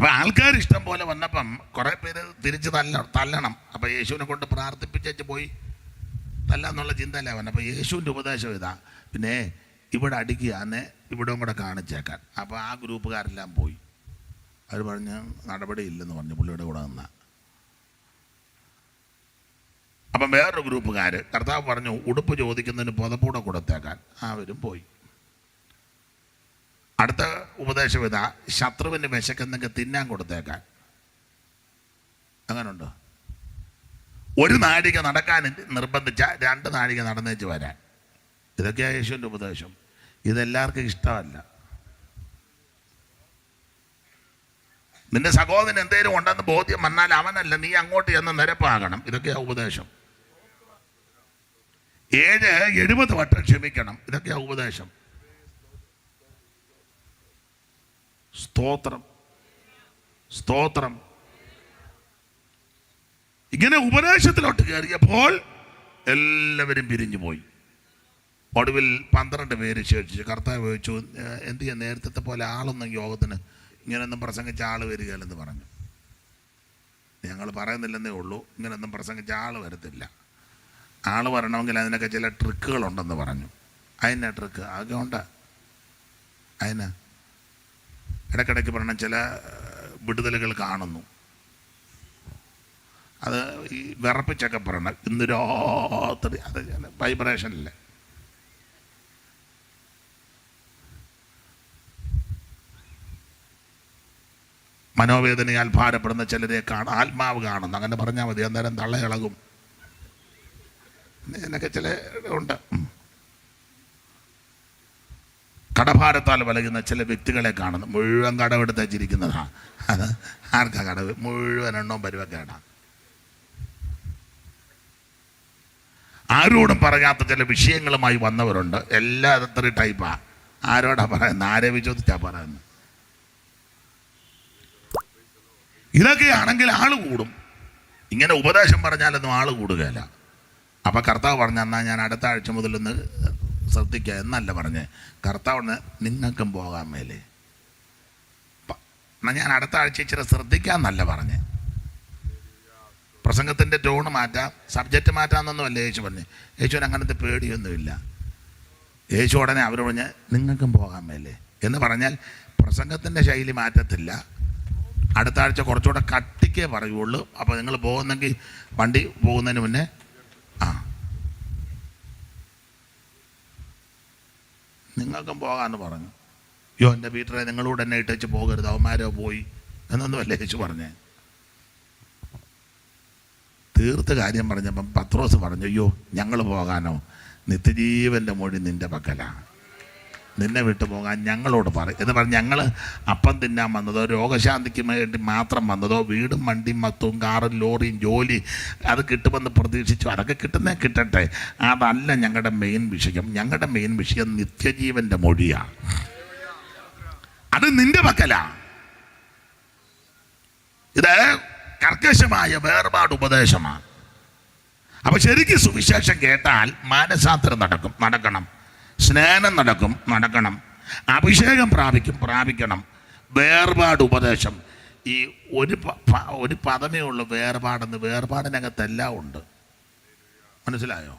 അപ്പം ആൾക്കാർ ഇഷ്ടം പോലെ വന്നപ്പം കുറേ പേര് തിരിച്ച് തല്ല തല്ലണം. അപ്പം യേശുവിനെ കൊണ്ട് പ്രാർത്ഥിപ്പിച്ചു പോയി. തല്ലാന്നുള്ള ചിന്തയല്ല വന്നത് അപ്പോൾ യേശുവിന്റെ ഉപദേശം ഇതാ. പിന്നെ ഇവിടെ അടിക്കുക എന്നെ ഇവിടെ കൂടെ കാണിച്ചേക്കാൻ. അപ്പോൾ ആ ഗ്രൂപ്പുകാരെല്ലാം പോയി. അവർ പറഞ്ഞ് നടപടിയില്ലെന്ന് പറഞ്ഞു. പുള്ളിയുടെ കൂടെ നിന്ന. അപ്പം വേറൊരു ഗ്രൂപ്പുകാർ കർത്താവ് പറഞ്ഞു ഉടുപ്പ് ചോദിക്കുന്നതിന് പുതപ്പൂടെ കൊടുത്തേക്കാൻ. അവരും പോയി. അടുത്ത ഉപദേശം ഇതാ ശത്രുവിന് വിശക്കുന്നെങ്കിൽ തിന്നാൻ കൊടുത്തേക്കാൻ. അങ്ങനുണ്ടോ? ഒരു നാഴിക നടക്കാൻ നിർബന്ധിച്ച രണ്ട് നാഴിക നടന്നേച്ച് വരാൻ. ഇതൊക്കെയാണ് യേശുവിന്റെ ഉപദേശം. ഇതെല്ലാവർക്കും ഇഷ്ടമല്ല. നിന്റെ സഹോദരൻ എന്തേലും ഉണ്ടെന്ന് ബോധ്യം വന്നാൽ അവനല്ല നീ അങ്ങോട്ട് ചെന്ന് നിരപ്പാകണം. ഇതൊക്കെയാ ഉപദേശം. ഏഴ് എഴുപത് വട്ടം ക്ഷമിക്കണം. ഇതൊക്കെയാ ഉപദേശം. സ്തോത്രം. സ്തോത്രം. ഇങ്ങനെ ഉപദേശത്തിലോട്ട് കയറിയപ്പോൾ എല്ലാവരും പിരിഞ്ഞു പോയി ഒടുവിൽ പന്ത്രണ്ട് പേര് ശേഷിച്ചു. കർത്താവ് ചോദിച്ചു "ഏഹ്, എന്ത് ചെയ്യാൻ നേരത്തെ പോലെ ആളൊന്നും യോഗത്തിന് ഇങ്ങനെയൊന്നും പ്രസംഗിച്ച ആൾ വരികയില്ലെന്ന് പറഞ്ഞു. ഞങ്ങൾ പറയുന്നില്ലെന്നേ ഉള്ളൂ. ഇങ്ങനെയൊന്നും പ്രസംഗിച്ച ആൾ വരത്തില്ല. ആൾ വരണമെങ്കിൽ അതിനൊക്കെ ചില ട്രിക്കുകളുണ്ടെന്ന് പറഞ്ഞു. അതിനാ ട്രിക്ക്? ആകെ ഉണ്ട്? അതിനാ? ഇടയ്ക്കിടയ്ക്ക് പറഞ്ഞ ചില വിടുതലുകൾ കാണുന്നു. അത് ഈ വിറപ്പിച്ചൊക്കെ പറയണം ഇന്ന് രാത്രി അത് വൈബ്രേഷനില്ല മനോവേദനയാൽ ഭാരപ്പെടുന്ന ചിലരെ കാണും ആത്മാവ് കാണുന്നു. അങ്ങനെ പറഞ്ഞാൽ മതി അന്നേരം തള്ളയിളകും. എന്നൊക്കെ ചില ഉണ്ട്. കടഭാരത്താൽ വലകുന്ന ചില വ്യക്തികളെ കാണുന്നു. മുഴുവൻ കടമെടുത്ത് അത് ആർക്കാ കടവ്? മുഴുവൻ എണ്ണവും പരുവക്കേടാ. ആരോടും പറയാത്ത ചില വിഷയങ്ങളുമായി വന്നവരുണ്ട്. എല്ലാ അത്ര ടൈപ്പാ ആരോടാ പറയുന്നത്? ആരെ വിശ്വസിച്ചാ പറയുന്നത്? ഇതൊക്കെയാണെങ്കിൽ ആൾ കൂടും. ഇങ്ങനെ ഉപദേശം പറഞ്ഞാലൊന്നും ആൾ കൂടുകയില്ല. അപ്പോൾ കർത്താവ് പറഞ്ഞ ഞാൻ അടുത്ത ആഴ്ച മുതലൊന്ന് ശ്രദ്ധിക്കുക എന്നല്ല പറഞ്ഞ്. കർത്താവിന് നിങ്ങൾക്കും പോകാൻ മേലേ. എന്നാൽ ഞാൻ അടുത്ത ആഴ്ച ഇച്ചിരി ശ്രദ്ധിക്കാമെന്നല്ല പറഞ്ഞ്. പ്രസംഗത്തിന്റെ ടോണ് മാറ്റാം സബ്ജക്റ്റ് മാറ്റാമെന്നൊന്നുമല്ല യേശു പറഞ്ഞു. യേശുവിന് അങ്ങനത്തെ പേടിയൊന്നുമില്ല. യേശു ഉടനെ അവർ പറഞ്ഞ് നിങ്ങൾക്കും പോകാൻ മേലേ. എന്ന് പറഞ്ഞാൽ പ്രസംഗത്തിന്റെ ശൈലി മാറ്റത്തില്ല. അടുത്ത ആഴ്ച കുറച്ചുകൂടെ കട്ടിക്കേ പറയുള്ളൂ. അപ്പോൾ നിങ്ങൾ പോകുന്നെങ്കിൽ വണ്ടി പോകുന്നതിന് മുന്നേ നിങ്ങൾക്കും പോകാമെന്ന് പറഞ്ഞു. യോ എന്റെ വീട്ടിലെ നിങ്ങളൂടെ എന്നെ ഇട്ടേച്ച് പോകരുത് അവന്മാരോ പോയി. എന്നൊന്നുമല്ലേ യേശു പറഞ്ഞേ? തീർത്ത കാര്യം പറഞ്ഞപ്പം പത്രോസ് പറഞ്ഞു അയ്യോ ഞങ്ങൾ പോകാനോ? നിത്യജീവന്റെ മൊഴി നിന്റെ പക്കലാണ് നിന്നെ വിട്ടു പോകാൻ ഞങ്ങളോട് പറയും എന്ന് പറഞ്ഞ് ഞങ്ങൾ അപ്പം തിന്നാൻ വന്നതോ രോഗശാന്തിക്ക് വേണ്ടി മാത്രം വന്നതോ വീടും വണ്ടിയും മത്തും കാറും ലോറിയും ജോലി അത് കിട്ടുമെന്ന് പ്രതീക്ഷിച്ചു. അതൊക്കെ കിട്ടുന്നേ കിട്ടട്ടെ. അതല്ല ഞങ്ങളുടെ മെയിൻ വിഷയം. ഞങ്ങളുടെ മെയിൻ വിഷയം നിത്യജീവന്റെ മൊഴിയാണ്. അത് നിന്റെ പക്കലാണ് ഇത് കർക്കശമായ വേർപാട് ഉപദേശമാണ്. അപ്പൊ ശരിക്കും സുവിശേഷം കേട്ടാൽ മാനസാന്തരം നടക്കും നടക്കണം. സ്നാനം നടക്കും നടക്കണം. അഭിഷേകം പ്രാപിക്കും പ്രാപിക്കണം. വേർപാട് ഉപദേശം. ഈ ഒരു ഒരു പദമേ ഉള്ളൂ വേർപാടെന്ന്. വേർപാടിനകത്തെല്ലാം ഉണ്ട്. മനസ്സിലായോ?